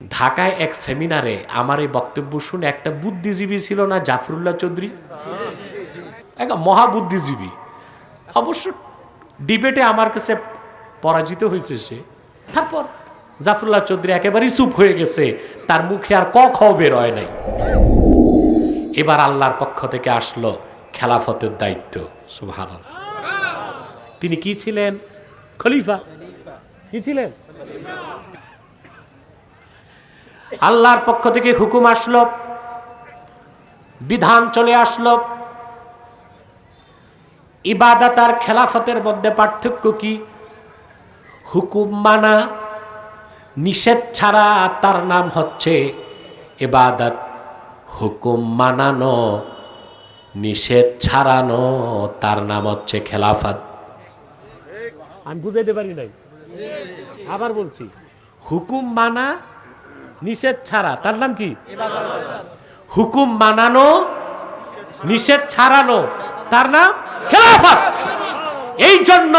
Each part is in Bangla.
ঢাকায় এক সেমিনারে আমার এই বক্তব্য শুনে একটা বুদ্ধিজীবী ছিল না, জাফরুল্লাহ চৌধুরী? এক মহাবুদ্ধিজীবী। অবশ্য ডিবেটে আমার কাছে পরাজিত হয়েছে সে। তারপর জাফরুল্লাহ চৌধুরী একেবারেই চুপ হয়ে গেছে, তার মুখে আর ক খ বের হয় নাই। এবার আল্লাহর পক্ষ থেকে আসলো খেলাফতের দায়িত্ব সুভান তিনি কি ছিলেন? খলিফা। কি ছিলেন? আল্লাহর পক্ষ থেকে হুকুম আসলো, বিধান চলে আসলো। ইবাদত আর খেলাফতের মধ্যে পার্থক্য কি? হুকুম মানা, নিষেধ ছাড়া তার নাম হচ্ছে ইবাদত। হুকুম মানানো, নিষেধ ছাড়ানো তার নাম হচ্ছে খেলাফত। আমি বুঝাইতে পারি নাই? আবার বলছি, হুকুম মানা নিষেধ ছাড়া, তার নাম কি? হুকুম মানানো, নিষেধ ছাড়ানো, তার নাম খেলাফত। এই জন্য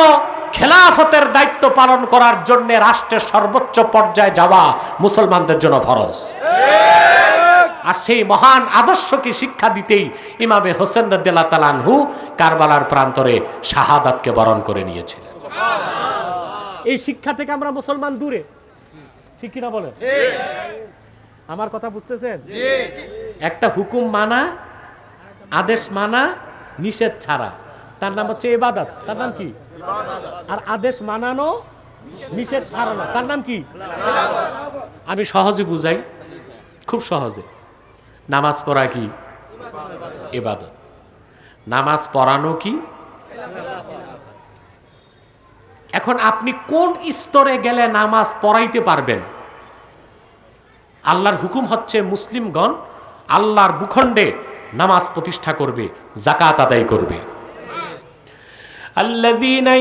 খেলাফতের দায়িত্ব পালন করার জন্য রাষ্ট্রের সর্বোচ্চ পর্যায়ে যাওয়া মুসলমানদের জন্য ফরজ। আর সেই মহান আদর্শকে শিক্ষা দিতেই ইমামে হোসেন রদ্দাল্লাহ তালানহু কারবালার প্রান্তরে শাহাদাতকে বরণ করে নিয়েছিলেন। এই শিক্ষা থেকে আমরা মুসলমান দূরে, ঠিক কিনা বলেন? আমার কথা বুঝতেছেন? একটা হুকুম মানা আদেশ মানা নিষেধ ছাড়া। তার নাম হচ্ছে এবাদত তার নাম কি? আর আদেশ মানানো নিষেধ ছাড়ানো। তার নাম কি? আমি সহজে বুঝাই। খুব সহজে। নামাজ পড়া কি? এবাদত নামাজ পড়ানো কি? এখন আপনি কোন স্তরে গেলে নামাজ পড়াইতে পারবেন? আল্লাহর হুকুম হচ্ছে মুসলিমগণ আল্লাহর ভূখণ্ডে নামাজ প্রতিষ্ঠা করবে জাকাত আদায় করবে। আল্লাযীনা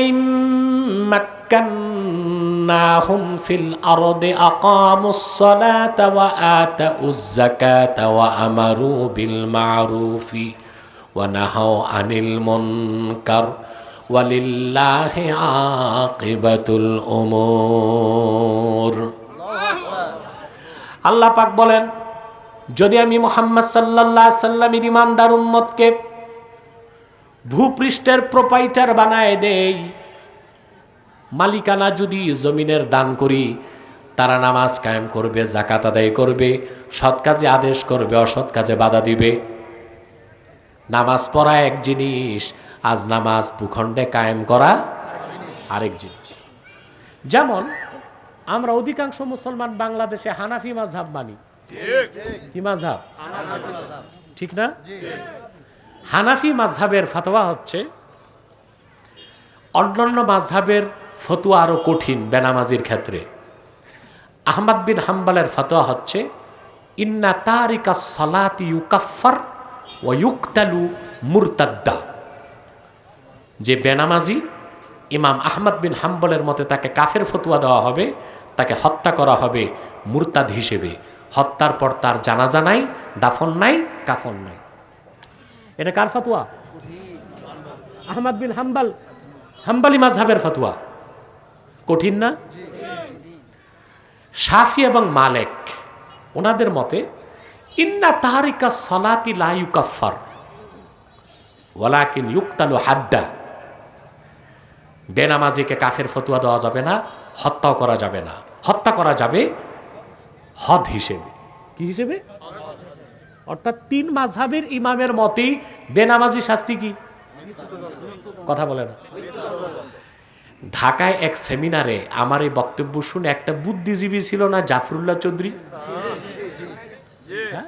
মাক্কান্নাহুম ফিল আরদি আকামুস সালাতা ওয়া আতাউজ যাকাতা ওয়া বিল মারুফি ওয়া নাহাউ আনিল আল্লাহ পাক বলেন, যদি আমি মোহাম্মদ সাল্লাহ সাল্লামের ইমানদার উম্মতকে ভূপৃষ্ঠের প্রোপাইটার বানায় দেই, মালিকানা যদি জমিনের দান করি, তারা নামাজ কায়েম করবে জাকাত আদায় করবে, সৎ কাজে আদেশ করবে, অসৎ কাজে বাধা দিবে। নামাজ পড়া এক জিনিস, আজ নামাজ ভূখণ্ডে কায়েম করা আরেক জিনিস। যেমন আমরা অধিকাংশ মুসলমান বাংলাদেশে হানাফি মাঝহাব মানি। কি মাঝহাব ঠিক না? হানাফি মাঝহাবের ফতোয়া হচ্ছে অন্যান্য মাঝহাবের ফতুয়া আরও কঠিন বেনামাজির ক্ষেত্রে। আহমদ বিন হাম্বালের ফতোয়া হচ্ছে ইন্না তারিকা সলাতি ইউকাফার ও ইউক্তালু মুরতাদ্দা। যে বেনামাজি ইমাম আহমদ বিন হাম্বলের মতে তাকে কাফের ফতুয়া দেওয়া হবে তাকে হত্যা করা হবে মুরতাদ হিসেবে। হত্যার পর তার জানাজা নাই, দাফন নাই, কাফন নাই। এটা কার ফতুয়া? আহমদ বিন হাম্বাল। হাম্বালি মাঝহাবের ফতুয়া। কঠিন না? শাফি এবং মালেক, ওনাদের মতে, ইন্না তাহারিকা সলাতি লা ইউকাফার ওয়ালাকিন ইউক্তালু হাদ্দা। বেনামাজিকে কাফের ফতুয়া দেওয়া যাবে না, হত্যাও করা যাবে না। হত্যা করা যাবে হদ হিসেবে। কি হিসেবে? অর্থাৎ তিন মাঝহাবের ইমামের মতেই বেনামাজি শাস্তি কি? কথা বলে না। ঢাকায় এক সেমিনারে আমার এই বক্তব্য শুনে একটা বুদ্ধিজীবী ছিল না জাফরুল্লাহ চৌধুরী? হ্যাঁ?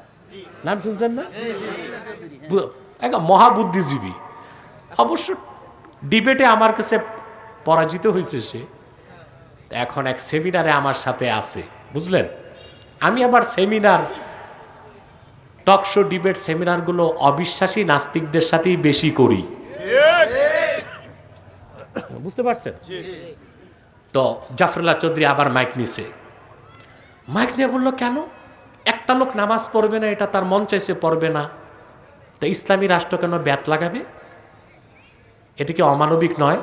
নাম শুনছেন না? এক মহাবুদ্ধিজীবী। অবশ্য ডিবেটে আমার কাছে পরাজিত হয়েছে সে। এখন এক সেমিনারে আমার সাথে আছে বুঝলেন? আমি আবার সেমিনার টকশো ডিবেট সেমিনারগুলো অবিশ্বাসী নাস্তিকদের সাথেই বেশি করি। বুঝতে পারছেন? তো জাফরুল্লাহ চৌধুরী আবার মাইক নিছে। মাইক নিয়ে বলল কেন? একটা লোক নামাজ পড়বে না এটা তার মন চাইছে পড়বে না। তো ইসলামী রাষ্ট্র কেন ব্যাত লাগাবে? এটা কি অমানবিক নয়?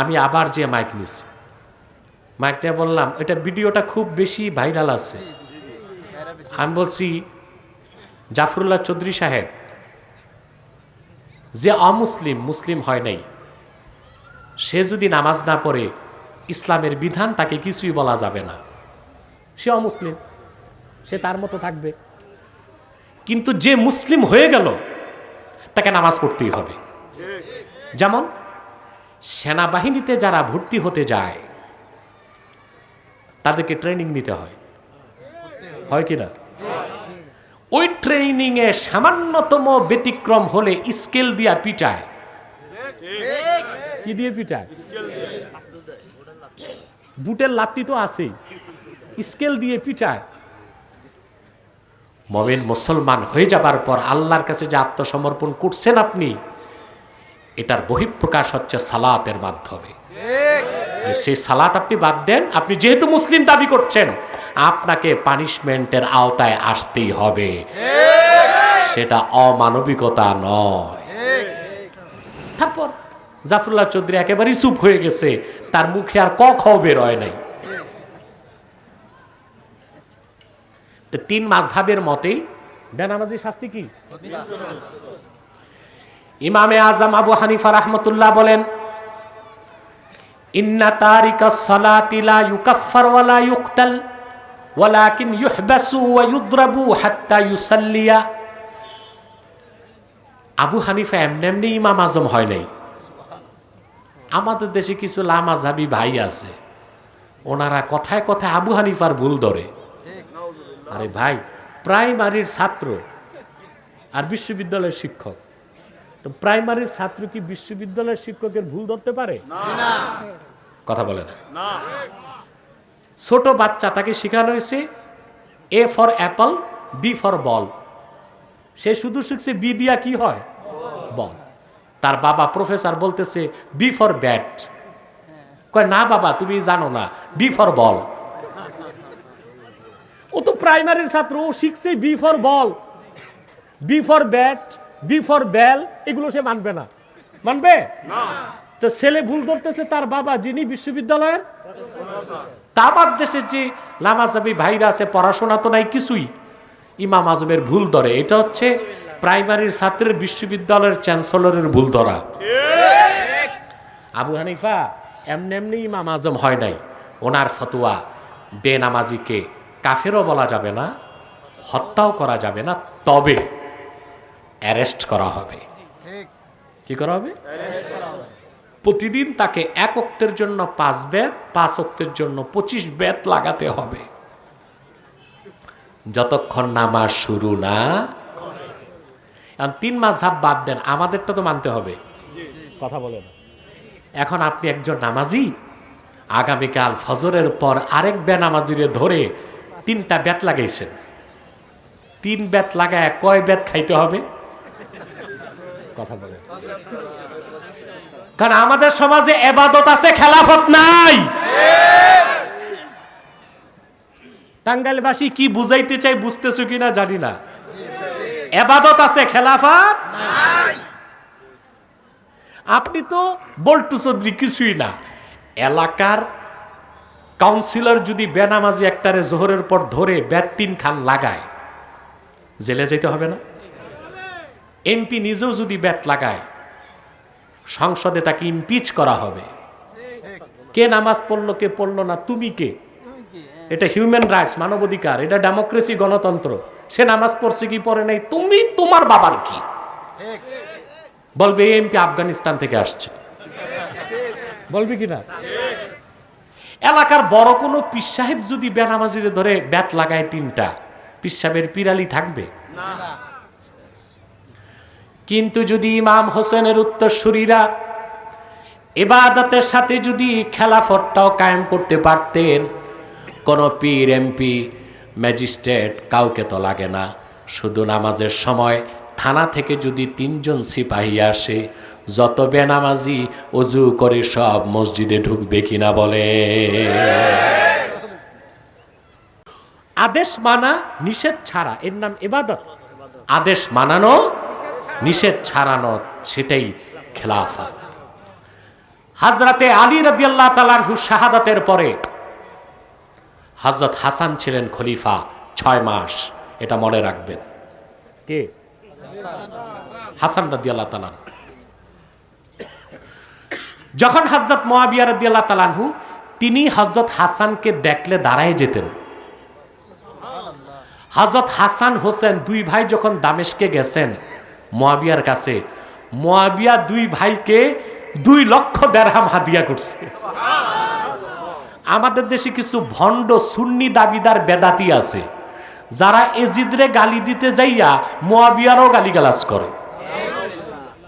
আমি আবার যে মাইক নিছি। মাইকটা বললাম, এটা ভিডিওটা খুব বেশি ভাইরাল আছে। আমি বলছি, জাফরুল্লাহ চৌধুরী সাহেব, যে অমুসলিম মুসলিম হয় নাই, সে যদি নামাজ না পড়ে, ইসলামের বিধান তাকে কিছুই বলা যাবে না। সে অমুসলিম, সে তার মতো থাকবে। কিন্তু যে মুসলিম হয়ে গেল, তাকে নামাজ পড়তেই হবে। যেমন সেনাবাহিনীতে যারা ভর্তি হতে যায়, তাদেরকে ট্রেনিং নিতে হয়। হয় কি না? ওই ট্রেনিংয়ে সামান্যতম ব্যতিক্রম হলে স্কেল দিয়া পিটায়। কি দিয়ে পিটায়? বুটের লাত্তি তো আছেই। স্কেল দিয়ে পিটায়। মমিন মুসলমান হয়ে যাবার পর আল্লাহর কাছে যে আত্মসমর্পণ করছেন আপনি এটার বহিঃপ্রকাশ হচ্ছে সালাতের মাধ্যমে। যে সেই সালাত আপনি বাদ দেন আপনি যেহেতু মুসলিম দাবি করছেন আপনাকে পানিশমেন্টের আওতায় আসতেই হবে। সেটা অমানবিকতা নয়। তারপর জাফরুল্লাহ চৌধুরী একেবারেই চুপ হয়ে গেছে তার মুখে আর ক খ বের হয় নাই। তো তিন মাঝহাবের মতেই বেনামাজি শাস্তি কি? ইমামে আজম আবু হানিফা রহমতুল্লাহ বলেন, ইন্না তারিকা সলাতি লা ইউকাফফার ওয়ালা ইউকতাল, ওয়ালাকিন ইউহবাসু ওয়া ইউদরাবু হাত্তা ইউসাল্লিয়া। আবু হানিফা এমনি এমনি ইমাম আজম হয় নাই। আমাদের দেশে কিছু লামাজাবি ভাই আছে, ওনারা কথায় কথায় আবু হানিফার ভুল ধরে। আরে ভাই, প্রাইমারির ছাত্র আর বিশ্ববিদ্যালয়ের শিক্ষক। তো প্রাইমারির ছাত্র কি বিশ্ববিদ্যালয়ের শিক্ষকের ভুল ধরতে পারে? কথা বলে না। ছোট বাচ্চা তাকে শেখানো হয়েছে A for apple B for ball সে শুধু শিখছে বি দিয়া কি হয়? বল তার বাবা প্রফেসর বলতেছে বি ফর ব্যাট কয় না বাবা তুমি জানো না বি ফর বল ও তো প্রাইমারির ছাত্র ও শিখছে B for ball B for bat B for bell এগুলো সে মানবে না। মানবে? তো ছেলে ভুল ধরতেছে তার বাবা যিনি বিশ্ববিদ্যালয়ের? তা বাদ দেশের যে লামাজাবি ভাইরা আছে পড়াশোনা তো নাই কিছুই। ইমাম আজমের ভুল ধরে। এটা হচ্ছে প্রাইমারির ছাত্রের বিশ্ববিদ্যালয়ের চ্যান্সেলরের ভুল ধরা। আবু হানিফা এমনি এমনি ইমাম আজম হয় নাই। ওনার ফতোয়া বেনামাজিকে কাফেরও বলা যাবে না হত্যাও করা যাবে না তবে অ্যারেস্ট করা হবে। কি করা হবে? প্রতিদিন তাকে এক অক্তের জন্য পাঁচ ব্যাত পাঁচ অক্তের জন্য পঁচিশ ব্যাত লাগাতে হবে। যতক্ষণ নামাজ শুরু না তিন মাস হাব বাদ দেন, আমাদেরটা তো মানতে হবে। কথা বলেন। এখন আপনি একজন নামাজি, আগামীকাল ফজরের পর আরেক বেনামাজিরে ধরে তিনটা ব্যাত লাগাইছেন। তিন ব্যাত লাগায় কয় ব্যাত খাইতে হবে? কথা বলেন কারণ আমাদের সমাজে এবাদত আছে, খেলাফত নাই। টাঙ্গাইলবাসী কি বুঝাইতে চাই বুঝতেছো কিনা জানি না। এবাদত আছে, খেলাফত আপনি তো বল্টু চৌধুরী কিছুই না। এলাকার কাউন্সিলর যদি বেনামাজি একটারে জোহরের পর ধরে ব্যাট তিন খান লাগায়, জেলে যেতে হবে না? এমপি নিজেও যদি ব্যাট লাগায়, সংসদে তাকে ইমপিচ করা হবে। কে নামাজ পড়ল, কে পড়ল না, তুমি কে? এটা হিউম্যান রাইটস মানবাধিকার, এটা ডেমোক্রেসি গণতন্ত্র। সে নামাজ পড়ছে কি, পড়ে নাই, তুমি তোমার বাবার কি? বলবে এমপি আফগানিস্তান থেকে আসছে। বলবি কি না? এলাকার বড় কোনো পিস সাহেব যদি বেনামাজিরে ধরে ব্যাট লাগায় তিনটা পিস সাহেবের পিরালি থাকবে? কিন্তু যদি ইমাম হোসেনের উত্তরসূরিরা এবাদতের সাথে যদি খেলাফটটাও কায়েম করতে পারতেন, কোনো পীর, এমপি, ম্যাজিস্ট্রেট কাউকে তো লাগে না। শুধু নামাজের সময় থানা থেকে যদি তিনজন সিপাহী আসে, যত বেনামাজি অজু করে সব মসজিদে ঢুকবে কিনা বলে। আদেশ মানা নিষেধ ছাড়া, এর নাম এবাদত আদেশ মানানো নিষেধ ছাড়ানো সেটাই খেলাফত। হাজরাতে আলী রদিয়াল্লাহ তালানহু শাহাদাতের পরে হজরত হাসান ছিলেন খলিফা ছয় মাস এটা মনে রাখবেন। কে? হাসান রাদি আল্লাহ তালান যখন হজরত মোয়াবিয়া রাদি আল্লাহ তালানহু তিনি হজরত হাসানকে দেখলে দাঁড়ায় যেতেন। হজরত হাসান হোসেন দুই ভাই যখন দামেশকে গেছেন মোয়াবিয়ার কাছে, মোয়াবিয়া দুই ভাইকে দুই লক্ষ দেড়হাম হাদিয়া করছে। আমাদের দেশে কিছু ভণ্ড সুন্নি দাবিদার বেদাতি আছে, যারা এজিদরে গালি দিতে যাইয়া মোয়াবিয়ারও গালিগালাজ করে।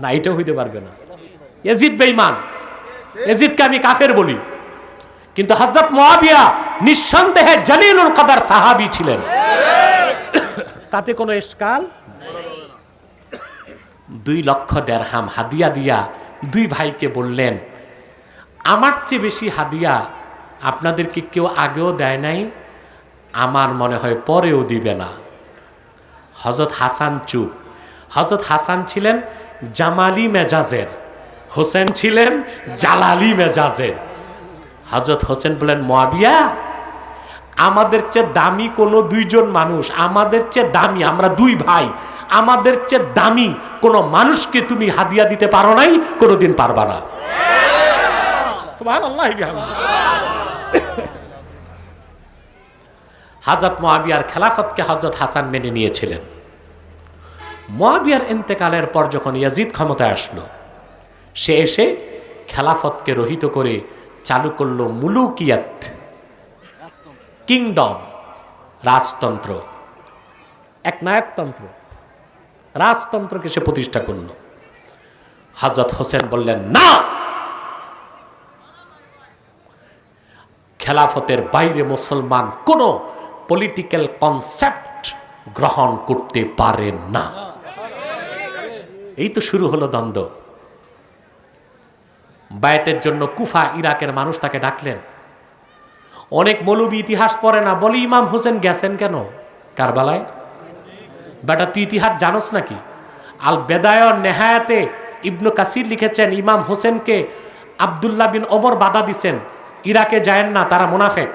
না এটা হইতে পারবে না। এজিদ বেইমান এজিদকে আমি কাফের বলি। কিন্তু হজরত মোয়াবিয়া নিঃসন্দেহে জলিলুল কাদার সাহাবি ছিলেন। তাতে কোনো এসকাল দুই লক্ষ দেড়হাম হাদিয়া দিয়া দুই ভাইকে বললেন, আমার চেয়ে বেশি হাদিয়া আপনাদেরকে কেউ আগেও দেয় নাই, আমার মনে হয় পরেও দিবে না। হজরত হাসান চুপ। হজরত হাসান ছিলেন জামালি মেজাজের, হোসেন ছিলেন জালালি মেজাজের। হজরত হোসেন বলেন মোয়াবিয়া আমাদের চেয়ে দামি কোনো দুইজন মানুষ, আমাদের চেয়ে দামি, আমরা দুই ভাই, আমাদের চেয়ে দামি কোনো মানুষকে তুমি হাদিয়া দিতে পারো নাই, কোনোদিন পারবা না। হাজরত মোয়াবিয়ার খেলাফতকে হজরত হাসান মেনে নিয়েছিলেন। মোয়াবিয়ার ইন্তেকালের পর যখন ইয়াজিদ ক্ষমতায় আসলো, সে এসে খেলাফতকে রহিত করে চালু করল মুলুকিয়াত। কিংডম, রাজতন্ত্র। এক নায়কতন্ত্র। রাজতন্ত্রকে সে প্রতিষ্ঠা করল? হজরত হোসেন বললেন, না! খেলাফতের বাইরে মুসলমান কোনো পলিটিক্যাল কনসেপ্ট গ্রহণ করতে পারে না। এই তো শুরু হলো দ্বন্দ্ব। বায়াতের জন্য কুফা ইরাকের মানুষ তাকে ডাকলেন। অনেক মৌলবী ইতিহাস পড়ে না, বলি ইমাম হোসেন গেছেন কেন? কারবালায়? বেটা, তুই ইতিহাস জানোস নাকি? আল বেদায় নেহায়াতে ইবনু কাসির লিখেছেন, ইমাম হোসেনকে আবদুল্লাহ বিন ওমর বাধা দিছেন, ইরাকে যায়েন না, তারা মুনাফেক।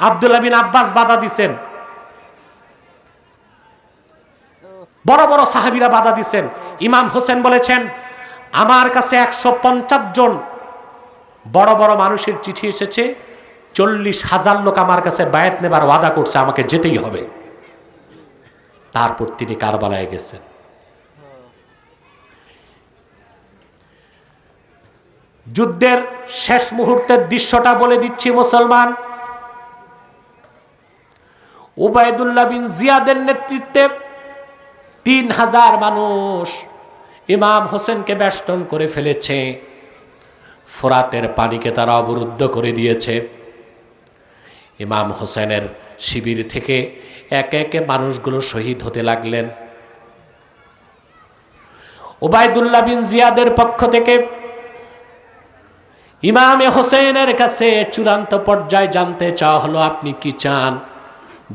আবদুল্লাহ বিন আব্বাস বাধা দিছেন। বড় বড় সাহাবিরা বাধা দিছেন। ইমাম হোসেন বলেছেন, আমার কাছে একশো পঞ্চাশ জন বড় বড় মানুষের চিঠি এসেছে, চল্লিশ হাজার লোক আমার কাছে বায়াত নেবার ওয়াদা করছে, আমাকে যেতেই হবে। তারপর তিনি কারবালায় গেছেন। যুদ্ধের শেষ মুহূর্তের দৃশ্যটা বলে দিচ্ছি মুসলমান। উবায়দুল্লাহ বিন জিয়াদের নেতৃত্বে তিন হাজার মানুষ ইমাম হোসেনকে বেষ্টন করে ফেলেছে। ফোরাতের পানিকে তারা অবরুদ্ধ করে দিয়েছে। ইমাম হোসেনের শিবির থেকে একে একে মানুষগুলো শহীদ হতে লাগলেন। ওবায়দুল্লাহ বিন জিয়াদের পক্ষ থেকে ইমামে হোসেনের কাছে চূড়ান্ত পর্যায়ে জানতে চাওয়া হলো, আপনি কি চান?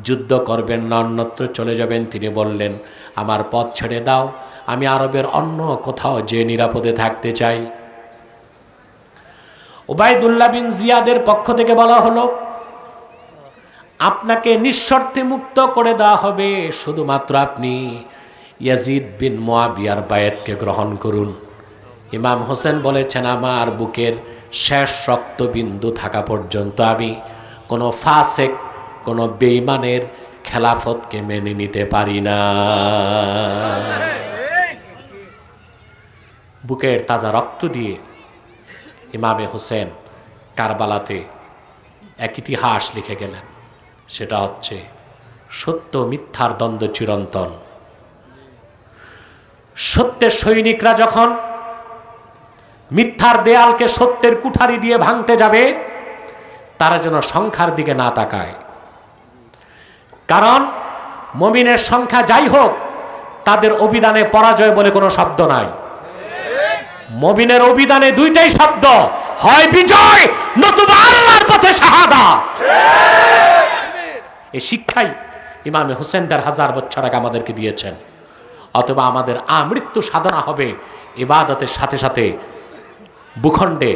যুদ্ধ করবেন না, অন্যত্র চলে যাবেন? তিনি বললেন, আমার পথ ছেড়ে দাও, আমি আরবের অন্য কোথাও যে নিরাপদে থাকতে চাই। ওবায়দুল্লাহ বিন জিয়াদের পক্ষ থেকে বলা হলো, আপনাকে নিঃশর্তে মুক্ত করে দেওয়া হবে শুধুমাত্র আপনি ইয়াজিদ বিন মোয়াবিয়ার বায়েতকে গ্রহণ করুন। ইমাম হোসেন বলেছেন, আমার বুকের শেষ রক্তবিন্দু থাকা পর্যন্ত আমি কোনো ফাসেক, কোনো বেইমানের খেলাফতকে মেনে নিতে পারি না। বুকের তাজা রক্ত দিয়ে ইমামে হোসেন কারবালাতে এক ইতিহাস লিখে গেলেন। সেটা হচ্ছে সত্য মিথ্যার দ্বন্দ্ব চিরন্তন। সত্যের সৈনিকরা যখন মিথ্যার দেয়ালকে সত্যের কুঠারি দিয়ে ভাঙতে যাবে, তারা যেন সংখ্যার দিকে না তাকায়। কারণ মমিনের সংখ্যা যাই হোক, তাদের অভিধানে পরাজয় বলে কোনো শব্দ নাই। মমিনের অভিধানে দুইটাই শব্দ। হয় বিজয় নতুবা আল্লাহর পথে শাহাদাত। এই শিক্ষাই ইমামে হোসেন দেড় হাজার বছর আগে আমাদেরকে দিয়েছেন। অথবা আমাদের আমৃত্যু সাধনা হবে ইবাদতের সাথে সাথে ভূখণ্ডে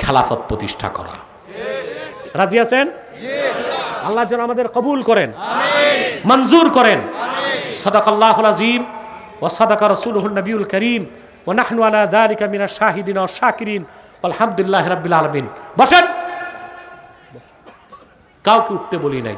খেলাফত প্রতিষ্ঠা করা। রাজি আছেন? আল্লাহ যেন আমাদের কবুল করেন। মঞ্জুর করেন। সদাক আল্লাহ আজিম ও সদাক রসুল নবীল করিম। ও দারিকা মিনা শাহিদিন শাকিরিন আলহামদুলিল্লাহ রাবিল আলমিন। বসেন। কাউকে উঠতে বলি নাই।